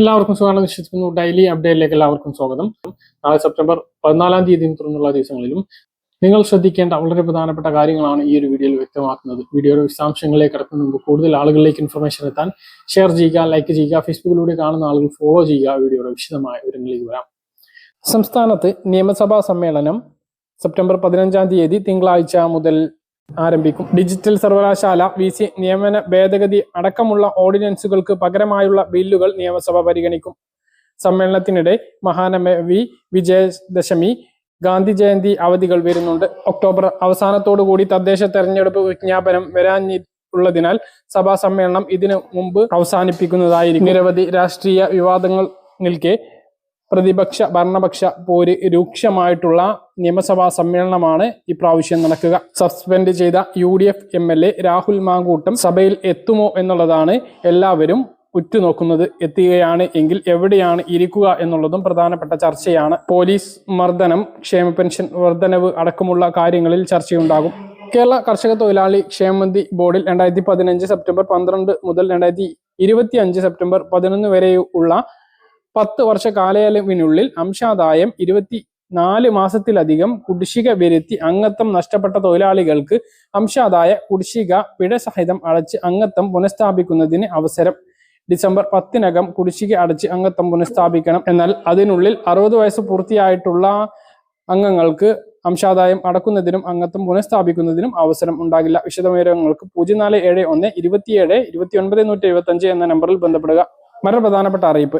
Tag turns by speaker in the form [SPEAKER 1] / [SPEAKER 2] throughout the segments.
[SPEAKER 1] എല്ലാവർക്കും സുഖമാണെന്ന് വിശ്വസിക്കുന്നു ഡെയിലി അപ്ഡേറ്റിലേക്ക് എല്ലാവർക്കും സ്വാഗതം നാളെ സെപ്റ്റംബർ പതിനാലാം തീയതി തുടർന്നുള്ള ദിവസങ്ങളിലും നിങ്ങൾ ശ്രദ്ധിക്കേണ്ട വളരെ പ്രധാനപ്പെട്ട കാര്യങ്ങളാണ് ഈ ഒരു വീഡിയോയിൽ വ്യക്തമാക്കുന്നത് വീഡിയോയുടെ വിശദാംശങ്ങളിലേക്ക് കിടക്കുന്ന മുമ്പ് കൂടുതൽ ആളുകളിലേക്ക് ഇൻഫർമേഷൻ എത്താൻ ഷെയർ ചെയ്യുക ലൈക്ക് ചെയ്യുക ഫേസ്ബുക്കിലൂടെ കാണുന്ന ആളുകൾ ഫോളോ ചെയ്യുക വീഡിയോയുടെ വിശദമായ വിവരങ്ങളിലേക്ക് വരാം സംസ്ഥാനത്ത് നിയമസഭാ സമ്മേളനം സെപ്റ്റംബർ പതിനഞ്ചാം തീയതി തിങ്കളാഴ്ച മുതൽ ആരംഭിക്കും ഡിജിറ്റൽ സർവകലാശാല വി സി നിയമന ഭേദഗതി അടക്കമുള്ള ഓർഡിനൻസുകൾക്ക് പകരമായുള്ള ബില്ലുകൾ നിയമസഭ പരിഗണിക്കും സമ്മേളനത്തിനിടെ മഹാനമ വി വിജയദശമി ഗാന്ധി ജയന്തി അവധികൾ വരുന്നുണ്ട് ഒക്ടോബർ അവസാനത്തോടുകൂടി തദ്ദേശ തെരഞ്ഞെടുപ്പ് വിജ്ഞാപനം വരാൻ ഉള്ളതിനാൽ സഭാ സമ്മേളനം ഇതിനു മുമ്പ് അവസാനിപ്പിക്കുന്നതായിരിക്കും നിരവധി രാഷ്ട്രീയ വിവാദങ്ങൾ നിൽക്കെ പ്രതിപക്ഷ ഭരണപക്ഷ പോര് രൂക്ഷമായിട്ടുള്ള നിയമസഭാ സമ്മേളനമാണ് ഇപ്രാവശ്യം നടക്കുക സസ്പെൻഡ് ചെയ്ത U D F M L A Rahul Mankoottam സഭയിൽ എത്തുമോ എന്നുള്ളതാണ് എല്ലാവരും ഉറ്റുനോക്കുന്നത് എത്തുകയാണ് എങ്കിൽ എവിടെയാണ് ഇരിക്കുക എന്നുള്ളതും പ്രധാനപ്പെട്ട ചർച്ചയാണ് പോലീസ് മർദ്ദനം ക്ഷേമ പെൻഷൻ വർദ്ധനവ് അടക്കമുള്ള കാര്യങ്ങളിൽ ചർച്ചയുണ്ടാകും കേരള കർഷക തൊഴിലാളി ക്ഷേമനിധി ബോർഡിൽ രണ്ടായിരത്തി പതിനഞ്ച് സെപ്റ്റംബർ പന്ത്രണ്ട് മുതൽ രണ്ടായിരത്തി ഇരുപത്തി അഞ്ച് സെപ്റ്റംബർ പതിനൊന്ന് വരെയുള്ള പത്ത് വർഷ കാലയളവിനുള്ളിൽ അംശാദായം ഇരുപത്തി നാല് മാസത്തിലധികം കുടിശ്ശിക വരുത്തി അംഗത്വം നഷ്ടപ്പെട്ട തൊഴിലാളികൾക്ക് അംശാദായ കുടിശ്ശിക പിഴ സഹിതം അടച്ച് അംഗത്വം പുനഃസ്ഥാപിക്കുന്നതിന് അവസരം ഡിസംബർ പത്തിനകം കുടിശ്ശിക അടച്ച് അംഗത്വം പുനഃസ്ഥാപിക്കണം എന്നാൽ അതിനുള്ളിൽ അറുപത് വയസ്സ് പൂർത്തിയായിട്ടുള്ള അംഗങ്ങൾക്ക് അംശാദായം അടക്കുന്നതിനും അംഗത്വം പുനഃസ്ഥാപിക്കുന്നതിനും അവസരം ഉണ്ടാകില്ല വിശദവിവരങ്ങൾക്ക് പൂജ്യം നാല് ഏഴ് ഒന്ന് ഇരുപത്തിയേഴ് ഇരുപത്തി ഒൻപത് നൂറ്റി എഴുപത്തി അഞ്ച് എന്ന നമ്പറിൽ ബന്ധപ്പെടുക മറ്റൊരു പ്രധാനപ്പെട്ട അറിയിപ്പ്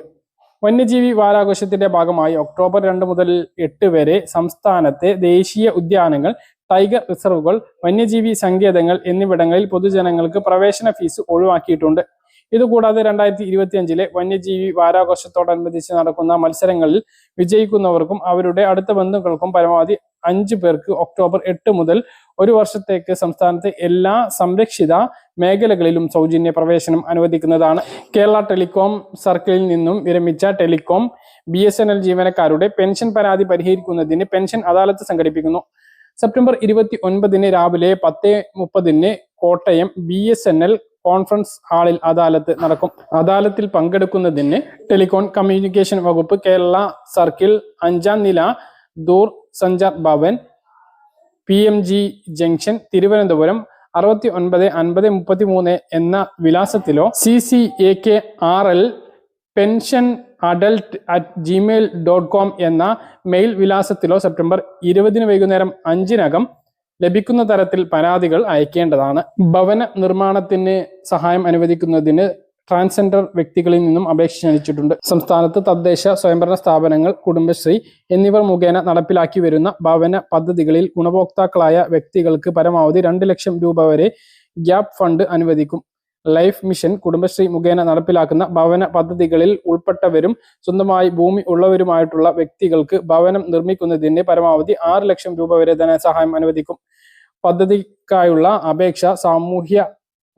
[SPEAKER 1] വന്യജീവി വാരാഘോഷത്തിന്റെ ഭാഗമായി ഒക്ടോബർ രണ്ട് മുതൽ എട്ട് വരെ സംസ്ഥാനത്തെ ദേശീയ ഉദ്യാനങ്ങൾ ടൈഗർ റിസർവുകൾ വന്യജീവി സങ്കേതങ്ങൾ എന്നിവിടങ്ങളിൽ പൊതുജനങ്ങൾക്ക് പ്രവേശന ഫീസ് ഒഴിവാക്കിയിട്ടുണ്ട് ഇതുകൂടാതെ രണ്ടായിരത്തി ഇരുപത്തിയഞ്ചിലെ വന്യജീവി വാരാഘോഷത്തോടനുബന്ധിച്ച് നടക്കുന്ന മത്സരങ്ങളിൽ വിജയിക്കുന്നവർക്കും അവരുടെ അടുത്ത ബന്ധുക്കൾക്കും പരമാവധി അഞ്ച് പേർക്ക് ഒക്ടോബർ എട്ട് മുതൽ ഒരു വർഷത്തേക്ക് സംസ്ഥാനത്തെ എല്ലാ സംരക്ഷിത മേഖലകളിലും സൗജന്യ പ്രവേശനം അനുവദിക്കുന്നതാണ് കേരള ടെലികോം സർക്കിളിൽ നിന്നും വിരമിച്ച telecom B S N L ജീവനക്കാരുടെ പെൻഷൻ പരാതി പരിഹരിക്കുന്നതിന് പെൻഷൻ അദാലത്ത് സംഘടിപ്പിക്കുന്നു സെപ്റ്റംബർ ഇരുപത്തി ഒൻപതിന് രാവിലെ പത്ത് മുപ്പതിന് Kottayam B S N L conference ഹാളിൽ അദാലത്ത് നടക്കും അദാലത്തിൽ പങ്കെടുക്കുന്നതിന് ടെലികോൺ കമ്മ്യൂണിക്കേഷൻ വകുപ്പ് കേരള സർക്കിൾ അഞ്ചാം നില Door Sanchar Bhavan P M G junction Thiruvananthapuram അറുപത്തി ഒൻപത് അൻപത് മുപ്പത്തി മൂന്ന് എന്ന വിലാസത്തിലോ C C A K R L pension adalat at Gmail dot com എന്ന മെയിൽ വിലാസത്തിലോ സെപ്റ്റംബർ ഇരുപതിന് വൈകുന്നേരം അഞ്ചിനകം ലഭിക്കുന്ന തരത്തിൽ പരാതികൾ അയക്കേണ്ടതാണ് ഭവന നിർമ്മാണത്തിന് സഹായം അനുവദിക്കുന്നതിന് ട്രാൻസ്ജെൻഡർ വ്യക്തികളിൽ നിന്നും അപേക്ഷ ക്ഷണിച്ചിട്ടുണ്ട് സംസ്ഥാനത്ത് തദ്ദേശ സ്വയംഭരണ സ്ഥാപനങ്ങൾ കുടുംബശ്രീ എന്നിവർ മുഖേന നടപ്പിലാക്കി വരുന്ന ഭവന പദ്ധതികളിൽ ഗുണഭോക്താക്കളായ വ്യക്തികൾക്ക് പരമാവധി രണ്ട് ലക്ഷം രൂപ വരെ ഗ്യാപ് ഫണ്ട് അനുവദിക്കും ലൈഫ് മിഷൻ കുടുംബശ്രീ മുഖേന നടപ്പിലാക്കുന്ന ഭവന പദ്ധതികളിൽ ഉൾപ്പെട്ടവരും സ്വന്തമായി ഭൂമി ഉള്ളവരുമായിട്ടുള്ള വ്യക്തികൾക്ക് ഭവനം നിർമ്മിക്കുന്നതിന് പരമാവധി ആറ് ലക്ഷം രൂപ വരെ ധനസഹായം അനുവദിക്കും പദ്ധതിക്കായുള്ള അപേക്ഷ സാമൂഹ്യ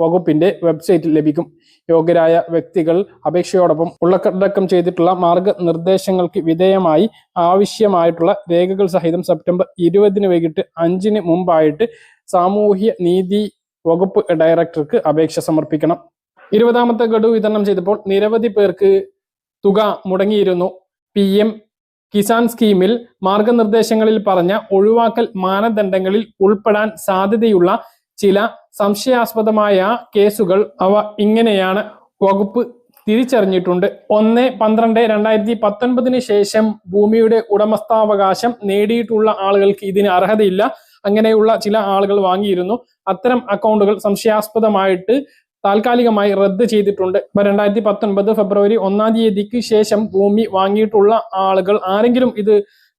[SPEAKER 1] വകുപ്പിന്റെ വെബ്സൈറ്റിൽ ലഭിക്കും യോഗ്യരായ വ്യക്തികൾ അപേക്ഷയോടൊപ്പം ഉള്ളക്കടക്കം ചെയ്തിട്ടുള്ള മാർഗനിർദ്ദേശങ്ങൾക്ക് വിധേയമായി ആവശ്യമായിട്ടുള്ള രേഖകൾ സഹിതം സെപ്റ്റംബർ ഇരുപതിന് വൈകിട്ട് അഞ്ചിന് മുമ്പായിട്ട് സാമൂഹ്യ നീതി വകുപ്പ് ഡയറക്ടർക്ക് അപേക്ഷ സമർപ്പിക്കണം ഇരുപതാമത്തെ ഗഡു വിതരണം ചെയ്തപ്പോൾ നിരവധി പേർക്ക് തുക മുടങ്ങിയിരുന്നു പി എം കിസാൻ സ്കീമിൽ മാർഗനിർദ്ദേശങ്ങളിൽ പറഞ്ഞ ഒഴിവാക്കൽ മാനദണ്ഡങ്ങളിൽ ഉൾപ്പെടാൻ സാധ്യതയുള്ള ചില സംശയാസ്പദമായ കേസുകൾ അവ ഇങ്ങനെയാണ് വകുപ്പ് തിരിച്ചറിഞ്ഞിട്ടുണ്ട് ഒന്ന് പന്ത്രണ്ട് രണ്ടായിരത്തി പത്തൊൻപതിന് ശേഷം ഭൂമിയുടെ ഉടമസ്ഥാവകാശം നേടിയിട്ടുള്ള ആളുകൾക്ക് ഇതിന് അർഹതയില്ല അങ്ങനെയുള്ള ചില ആളുകൾ വാങ്ങിയിരുന്നു അത്തരം അക്കൗണ്ടുകൾ സംശയാസ്പദമായിട്ട് താൽക്കാലികമായി റദ്ദ് ചെയ്തിട്ടുണ്ട് ഇപ്പൊ രണ്ടായിരത്തി പത്തൊൻപത് ഫെബ്രുവരി ഒന്നാം തീയതിക്ക് ശേഷം ഭൂമി വാങ്ങിയിട്ടുള്ള ആളുകൾ ആരെങ്കിലും ഇത്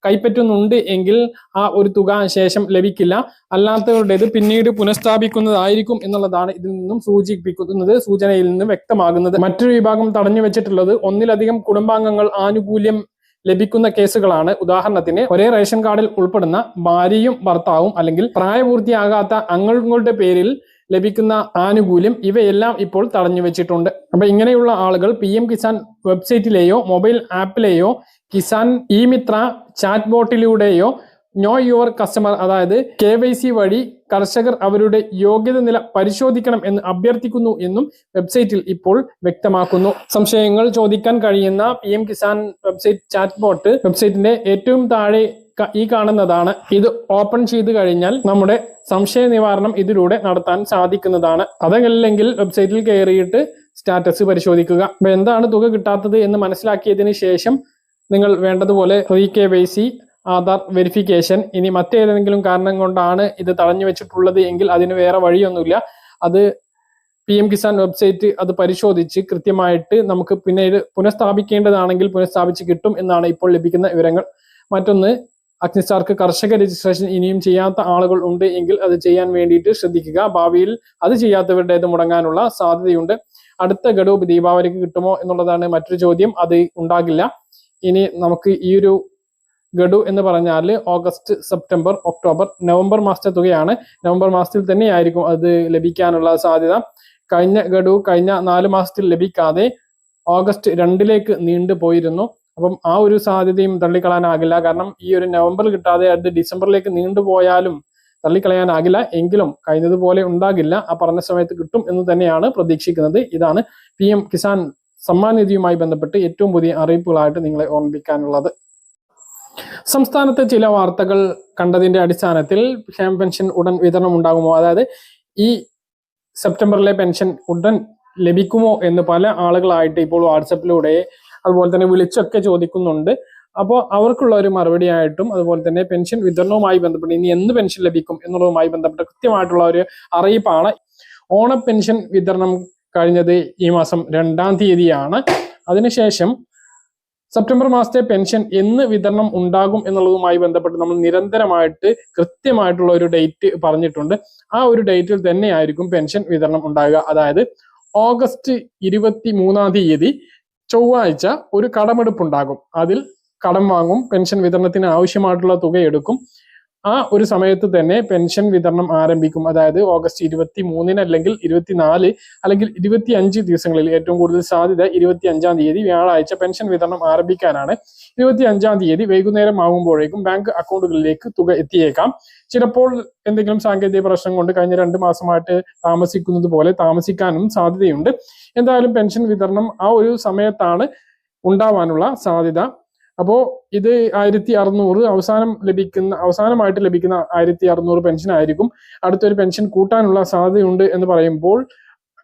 [SPEAKER 1] കൈപ്പറ്റുന്നുണ്ട് എങ്കിൽ ആ ഒരു തുക ശേഷം ലഭിക്കില്ല അല്ലാത്തവരുടേത് പിന്നീട് പുനഃസ്ഥാപിക്കുന്നതായിരിക്കും എന്നുള്ളതാണ് ഇതിൽ നിന്നും സൂചിപ്പിക്കുന്നത് സൂചനയിൽ നിന്നും വ്യക്തമാകുന്നത് മറ്റൊരു വിഭാഗം തടഞ്ഞു വെച്ചിട്ടുള്ളത് ഒന്നിലധികം കുടുംബാംഗങ്ങൾ ആനുകൂല്യം ലഭിക്കുന്ന കേസുകളാണ് ഉദാഹരണത്തിന് ഒരേ റേഷൻ കാർഡിൽ ഉൾപ്പെടുന്ന ഭാര്യയും ഭർത്താവും അല്ലെങ്കിൽ പ്രായപൂർത്തിയാകാത്ത അംഗങ്ങളുടെ പേരിൽ ലഭിക്കുന്ന ആനുകൂല്യം ഇവയെല്ലാം ഇപ്പോൾ തടഞ്ഞു വെച്ചിട്ടുണ്ട് അപ്പൊ ഇങ്ങനെയുള്ള ആളുകൾ പി എം കിസാൻ വെബ്സൈറ്റിലെയോ മൊബൈൽ ആപ്പിലെയോ കിസാൻ ഇ മിത്ര ചാറ്റ് ബോട്ടിലൂടെയോ നോ യുവർ കസ്റ്റമർ അതായത് കെ വൈ സി വഴി കർഷകർ അവരുടെ യോഗ്യത നില പരിശോധിക്കണം എന്ന് അഭ്യർത്ഥിക്കുന്നു എന്നും വെബ്സൈറ്റിൽ ഇപ്പോൾ വ്യക്തമാക്കുന്നു സംശയങ്ങൾ ചോദിക്കാൻ കഴിയുന്ന P M Kisan website chat bot വെബ്സൈറ്റിന്റെ ഏറ്റവും താഴെ ഈ കാണുന്നതാണ് ഇത് ഓപ്പൺ ചെയ്ത് കഴിഞ്ഞാൽ നമ്മുടെ സംശയ നിവാരണം ഇതിലൂടെ നടത്താൻ സാധിക്കുന്നതാണ് അതല്ലെങ്കിൽ വെബ്സൈറ്റിൽ കയറിയിട്ട് സ്റ്റാറ്റസ് പരിശോധിക്കുക എന്താണ് തുക കിട്ടാത്തത് എന്ന് മനസ്സിലാക്കിയതിന് ശേഷം നിങ്ങൾ വേണ്ടതുപോലെ re K Y C Aadhaar verification ഇനി മറ്റേതെങ്കിലും കാരണം കൊണ്ടാണ് ഇത് തടഞ്ഞു വെച്ചിട്ടുള്ളത് എങ്കിൽ അതിന് വേറെ വഴിയൊന്നുമില്ല അത് പി എം കിസാൻ വെബ്സൈറ്റ് അത് പരിശോധിച്ച് കൃത്യമായിട്ട് നമുക്ക് പിന്നെ ഇത് പുനഃസ്ഥാപിക്കേണ്ടതാണെങ്കിൽ പുനഃസ്ഥാപിച്ച് കിട്ടും എന്നാണ് ഇപ്പോൾ ലഭിക്കുന്ന വിവരങ്ങൾ മറ്റൊന്ന് അഗ്നിസ്റ്റാർക്ക് കർഷക രജിസ്ട്രേഷൻ ഇനിയും ചെയ്യാത്ത ആളുകൾ ഉണ്ട് എങ്കിൽ അത് ചെയ്യാൻ വേണ്ടിയിട്ട് ശ്രദ്ധിക്കുക ഭാവിയിൽ അത് ചെയ്യാത്തവരുടേത് മുടങ്ങാനുള്ള സാധ്യതയുണ്ട് അടുത്ത ഗഡു ദീപാവലിക്ക് കിട്ടുമോ എന്നുള്ളതാണ് മറ്റൊരു ചോദ്യം അത് ഉണ്ടാകില്ല ഇനി നമുക്ക് ഈ ഒരു ഗഡു എന്ന് പറഞ്ഞാൽ ഓഗസ്റ്റ് സെപ്റ്റംബർ ഒക്ടോബർ നവംബർ മാസത്തെ തുകയാണ് നവംബർ മാസത്തിൽ തന്നെ ആയിരിക്കും അത് ലഭിക്കാനുള്ള സാധ്യത കഴിഞ്ഞ ഗഡു കഴിഞ്ഞ നാല് മാസത്തിൽ ലഭിക്കാതെ ഓഗസ്റ്റ് രണ്ടിലേക്ക് നീണ്ടു പോയിരുന്നു അപ്പം ആ ഒരു സാധ്യതയും തള്ളിക്കളയാനാകില്ല കാരണം ഈ ഒരു നവംബർ കിട്ടാതെ അത് ഡിസംബറിലേക്ക് നീണ്ടുപോയാലും തള്ളിക്കളയാനാകില്ല എങ്കിലും കഴിഞ്ഞതുപോലെ ഉണ്ടാകില്ല ആ പറഞ്ഞ സമയത്ത് കിട്ടും എന്ന് തന്നെയാണ് പ്രതീക്ഷിക്കുന്നത് ഇതാണ് പി കിസാൻ സമ്മാൻ ബന്ധപ്പെട്ട് ഏറ്റവും പുതിയ അറിയിപ്പുകളായിട്ട് നിങ്ങളെ ഓർമ്മിപ്പിക്കാനുള്ളത് സംസ്ഥാനത്തെ ചില വാർത്തകൾ കണ്ടതിന്റെ അടിസ്ഥാനത്തിൽ ക്ഷേമ പെൻഷൻ ഉടൻ വിതരണം ഉണ്ടാകുമോ അതായത് ഈ സെപ്റ്റംബറിലെ പെൻഷൻ ഉടൻ ലഭിക്കുമോ എന്ന് പല ആളുകളായിട്ട് ഇപ്പോൾ വാട്സപ്പിലൂടെ അതുപോലെ തന്നെ വിളിച്ചൊക്കെ ചോദിക്കുന്നുണ്ട് അപ്പോൾ അവർക്കുള്ള ഒരു മറുപടി ആയിട്ടും അതുപോലെ തന്നെ പെൻഷൻ വിതരണവുമായി ബന്ധപ്പെട്ട് ഇനി എന്ത് പെൻഷൻ ലഭിക്കും എന്നുള്ളതുമായി ബന്ധപ്പെട്ട് കൃത്യമായിട്ടുള്ള ഒരു അറിയിപ്പാണ് ഓണ പെൻഷൻ വിതരണം കഴിഞ്ഞത് ഈ മാസം രണ്ടാം തീയതിയാണ് അതിനുശേഷം സെപ്റ്റംബർ മാസത്തെ പെൻഷൻ എന്ന് വിതരണം ഉണ്ടാകും എന്നുള്ളതുമായി ബന്ധപ്പെട്ട് നമ്മൾ നിരന്തരമായിട്ട് കൃത്യമായിട്ടുള്ള ഒരു ഡേറ്റ് പറഞ്ഞിട്ടുണ്ട് ആ ഒരു ഡേറ്റിൽ തന്നെ ആയിരിക്കും പെൻഷൻ വിതരണം ഉണ്ടാകുക അതായത് ഓഗസ്റ്റ് ഇരുപത്തി മൂന്നാം തീയതി ചൊവ്വാഴ്ച ഒരു കടമെടുപ്പ് ഉണ്ടാകും അതിൽ കടം വാങ്ങും പെൻഷൻ വിതരണത്തിന് ആവശ്യമായിട്ടുള്ള തുക എടുക്കും ആ ഒരു സമയത്ത് തന്നെ പെൻഷൻ വിതരണം ആരംഭിക്കും അതായത് ഓഗസ്റ്റ് ഇരുപത്തി മൂന്നിന് അല്ലെങ്കിൽ ഇരുപത്തിനാല് അല്ലെങ്കിൽ ഇരുപത്തി അഞ്ച് ദിവസങ്ങളിൽ ഏറ്റവും കൂടുതൽ സാധ്യത ഇരുപത്തി അഞ്ചാം തീയതി വ്യാഴാഴ്ച പെൻഷൻ വിതരണം ആരംഭിക്കാനാണ് ഇരുപത്തി അഞ്ചാം തീയതി വൈകുന്നേരം ആകുമ്പോഴേക്കും ബാങ്ക് അക്കൗണ്ടുകളിലേക്ക് തുക എത്തിയേക്കാം ചിലപ്പോൾ എന്തെങ്കിലും സാങ്കേതിക പ്രശ്നം കൊണ്ട് കഴിഞ്ഞ രണ്ട് മാസമായിട്ട് താമസിക്കുന്നത് പോലെ താമസിക്കാനും സാധ്യതയുണ്ട് എന്തായാലും പെൻഷൻ വിതരണം ആ ഒരു സമയത്താണ് ഉണ്ടാവാനുള്ള സാധ്യത അപ്പോൾ ഇത് ആയിരത്തി അറുന്നൂറ് അവസാനം ലഭിക്കുന്ന അവസാനമായിട്ട് ലഭിക്കുന്ന ആയിരത്തി അറുന്നൂറ് പെൻഷൻ ആയിരിക്കും അടുത്തൊരു പെൻഷൻ കൂട്ടാനുള്ള സാധ്യതയുണ്ട് എന്ന് പറയുമ്പോൾ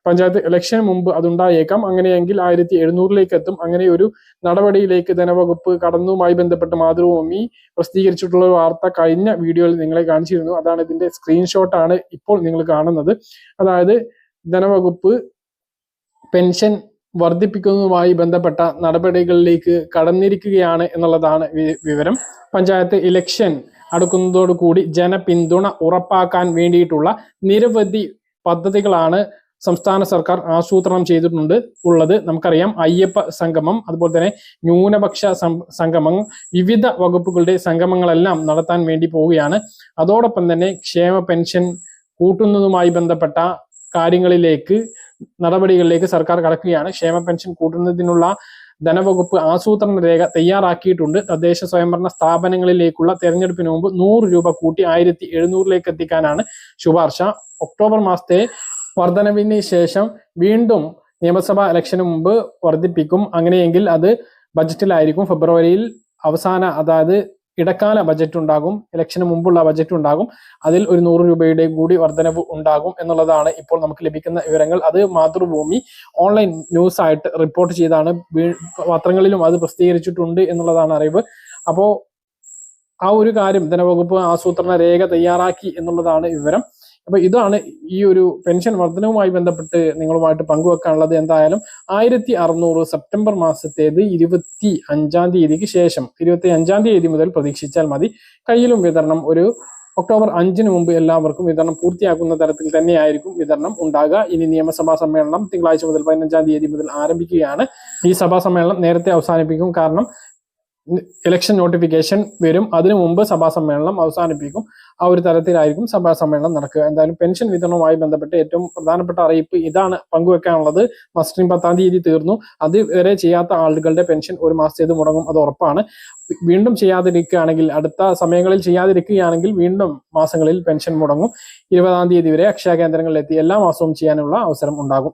[SPEAKER 1] പഞ്ചായത്ത് ഇലക്ഷന് മുമ്പ് അതുണ്ടായേക്കാം അങ്ങനെയെങ്കിൽ ആയിരത്തി എഴുന്നൂറിലേക്ക് എത്തും അങ്ങനെ ഒരു നടപടിയിലേക്ക് ധനവകുപ്പ് കടന്നുമായി ബന്ധപ്പെട്ട് മാതൃഭൂമി പ്രസിദ്ധീകരിച്ചിട്ടുള്ള വാർത്ത കഴിഞ്ഞ വീഡിയോയിൽ നിങ്ങളെ കാണിച്ചിരുന്നു അതാണ് ഇതിന്റെ സ്ക്രീൻഷോട്ടാണ് ഇപ്പോൾ നിങ്ങൾ കാണുന്നത് അതായത് ധനവകുപ്പ് പെൻഷൻ വർദ്ധിപ്പിക്കുന്നതുമായി ബന്ധപ്പെട്ട നടപടികളിലേക്ക് കടന്നിരിക്കുകയാണ് എന്നുള്ളതാണ് വിവരം പഞ്ചായത്ത് ഇലക്ഷൻ അടുക്കുന്നതോടുകൂടി ജനപിന്തുണ ഉറപ്പാക്കാൻ വേണ്ടിയിട്ടുള്ള നിരവധി പദ്ധതികളാണ് സംസ്ഥാന സർക്കാർ ആസൂത്രണം ചെയ്തിട്ടുണ്ട് ഉള്ളത് നമുക്കറിയാം അയ്യപ്പ സംഗമം അതുപോലെ തന്നെ ന്യൂനപക്ഷ സംഗമം വിവിധ വകുപ്പുകളുടെ സംഗമങ്ങളെല്ലാം നടത്താൻ വേണ്ടി പോവുകയാണ് അതോടൊപ്പം തന്നെ ക്ഷേമ പെൻഷൻ കൂട്ടുന്നതുമായി ബന്ധപ്പെട്ട കാര്യങ്ങളിലേക്ക് നടപടികളിലേക്ക് സർക്കാർ കടക്കുകയാണ് ക്ഷേമ പെൻഷൻ കൂട്ടുന്നതിനുള്ള ധനവകുപ്പ് ആസൂത്രണ രേഖ തയ്യാറാക്കിയിട്ടുണ്ട് തദ്ദേശ സ്വയംഭരണ സ്ഥാപനങ്ങളിലേക്കുള്ള തെരഞ്ഞെടുപ്പിന് മുമ്പ് നൂറ് രൂപ കൂട്ടി ആയിരത്തി എഴുന്നൂറിലേക്ക് എത്തിക്കാനാണ് ശുപാർശ ഒക്ടോബർ മാസത്തെ വർധനവിന് ശേഷം വീണ്ടും നിയമസഭാ ഇലക്ഷന് മുമ്പ് വർദ്ധിപ്പിക്കും അങ്ങനെയെങ്കിൽ അത് ബജറ്റിലായിരിക്കും ഫെബ്രുവരിയിൽ അവസാന അതായത് ഇടക്കാല ബജറ്റ് ഉണ്ടാകും ഇലക്ഷന് മുമ്പുള്ള ബജറ്റ് ഉണ്ടാകും അതിൽ ഒരു നൂറ് രൂപയുടെ കൂടി വർധനവ് ഉണ്ടാകും എന്നുള്ളതാണ് ഇപ്പോൾ നമുക്ക് ലഭിക്കുന്ന വിവരങ്ങൾ അത് മാതൃഭൂമി ഓൺലൈൻ ന്യൂസ് ആയിട്ട് റിപ്പോർട്ട് ചെയ്താണ് പത്രങ്ങളിലും അത് പ്രസിദ്ധീകരിച്ചിട്ടുണ്ട് എന്നുള്ളതാണ് അറിവ് അപ്പോൾ ആ ഒരു കാര്യം ധനവകുപ്പ് ആസൂത്രണ രേഖ തയ്യാറാക്കി എന്നുള്ളതാണ് വിവരം അപ്പൊ ഇതാണ് ഈ ഒരു പെൻഷൻ വർധനവുമായി ബന്ധപ്പെട്ട് നിങ്ങളുമായിട്ട് പങ്കുവെക്കാനുള്ളത് എന്തായാലും ആയിരത്തി അറുന്നൂറ് സെപ്റ്റംബർ മാസത്തേത് ഇരുപത്തി അഞ്ചാം തീയതിക്ക് ശേഷം ഇരുപത്തി അഞ്ചാം തീയതി മുതൽ പ്രതീക്ഷിച്ചാൽ മതി കയ്യിലും വിതരണം ഒരു ഒക്ടോബർ അഞ്ചിന് മുമ്പ് എല്ലാവർക്കും വിതരണം പൂർത്തിയാക്കുന്ന തരത്തിൽ തന്നെയായിരിക്കും വിതരണം ഉണ്ടാകുക ഇനി നിയമസഭാ സമ്മേളനം തിങ്കളാഴ്ച മുതൽ പതിനഞ്ചാം തീയതി മുതൽ ആരംഭിക്കുകയാണ് ഈ സഭാ സമ്മേളനം നേരത്തെ അവസാനിപ്പിക്കും കാരണം ഇലക്ഷൻ നോട്ടിഫിക്കേഷൻ വരും അതിനു മുമ്പ് സഭാ സമ്മേളനം അവസാനിപ്പിക്കും ആ ഒരു തരത്തിലായിരിക്കും സഭാ സമ്മേളനം നടക്കുക എന്തായാലും പെൻഷൻ വിതരണവുമായി ബന്ധപ്പെട്ട് ഏറ്റവും പ്രധാനപ്പെട്ട അറിയിപ്പ് ഇതാണ് പങ്കുവെക്കാനുള്ളത് മസ്റ്റിൻ പത്താം തീയതി തീർന്നു അത് വരെ ചെയ്യാത്ത ആളുകളുടെ പെൻഷൻ ഒരു മാസത്തേത് മുടങ്ങും അത് ഉറപ്പാണ് വീണ്ടും ചെയ്യാതിരിക്കുകയാണെങ്കിൽ അടുത്ത സമയങ്ങളിൽ ചെയ്യാതിരിക്കുകയാണെങ്കിൽ വീണ്ടും മാസങ്ങളിൽ പെൻഷൻ മുടങ്ങും ഇരുപതാം തീയതി വരെ അക്ഷയ കേന്ദ്രങ്ങളിൽ എത്തി എല്ലാ മാസവും ചെയ്യാനുള്ള അവസരം ഉണ്ടാകും